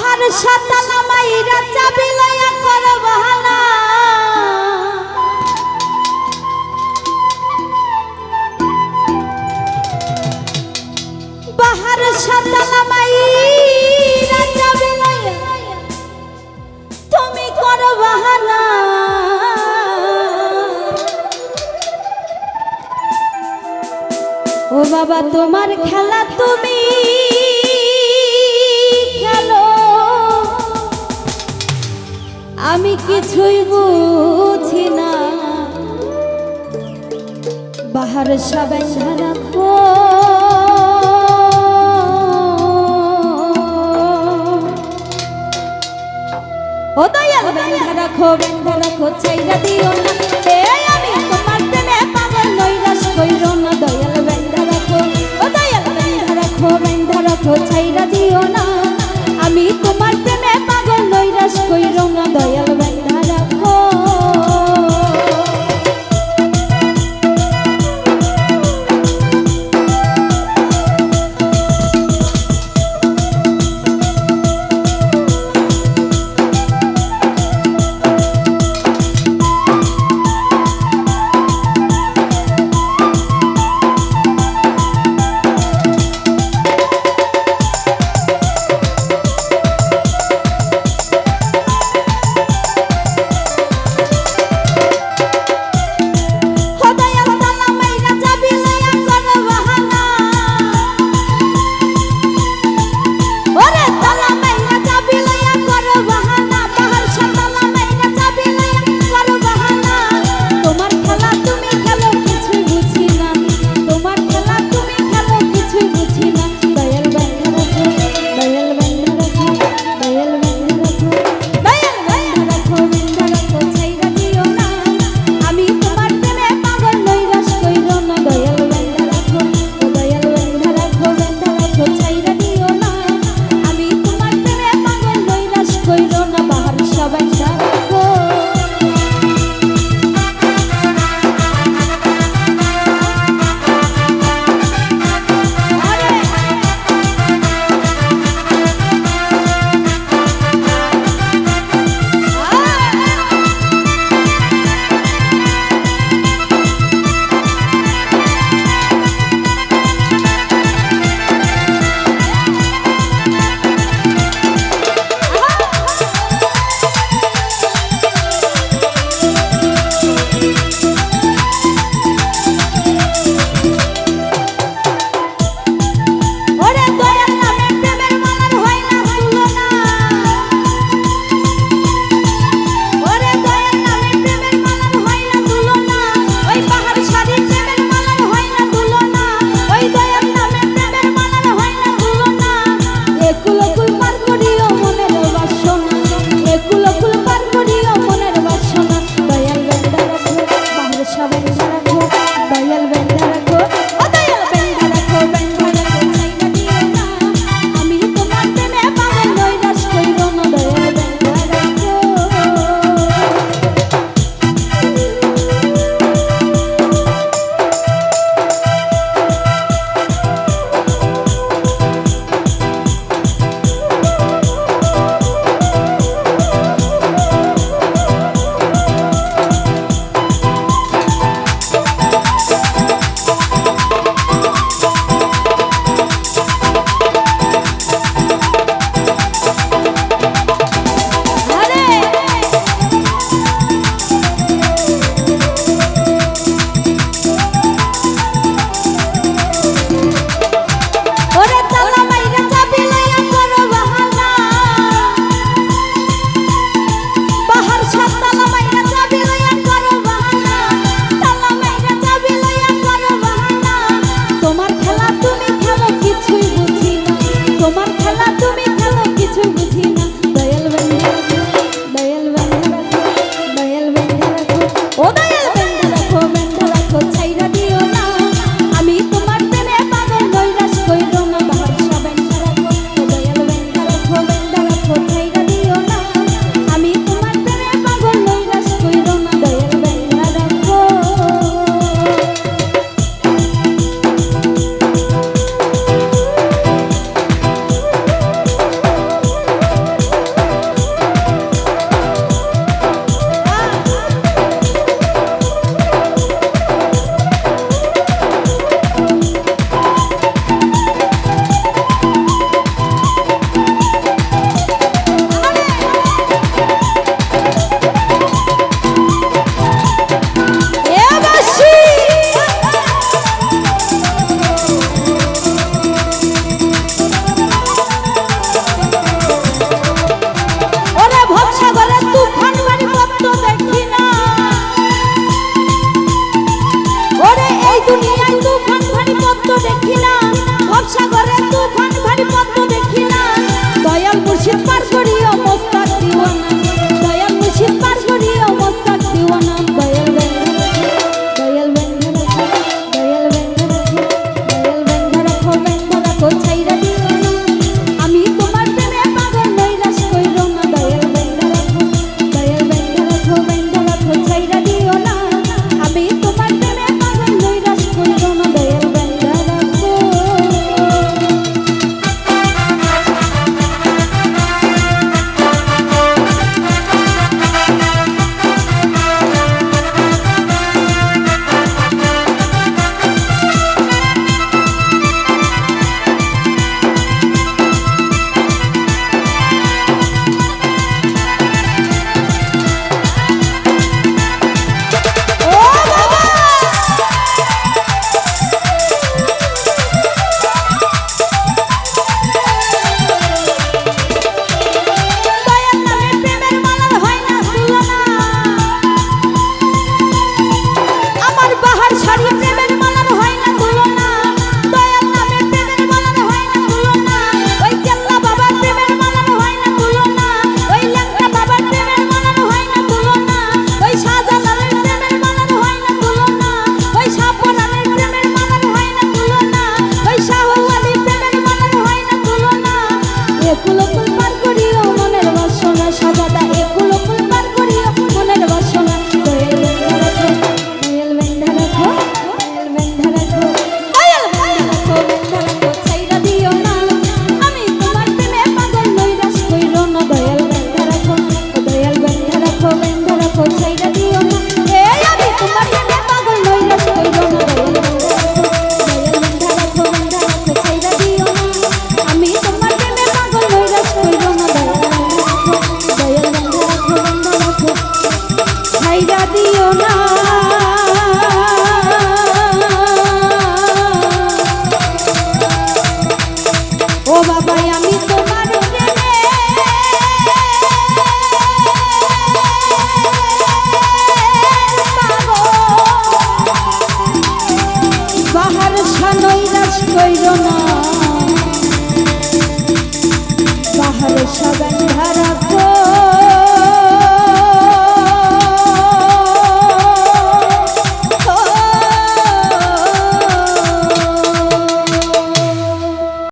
বাহার সাতালা মাইরা চাবি লইয়া কর বাহানা বাহার সাতালা মাইরা চাবি লইয়া তুমি কর বাহানা ও বাবা, তোমার খেলা তুমি বাহার সবাই রাখো বেন্ধা রাখো বেন্ধা দিও না। আমি তোমার দয়াল বেন্ধা রাখো ও দয়াল বেন্ধা রাখো বেন্ধা রাখো তোমার খেলা তুমি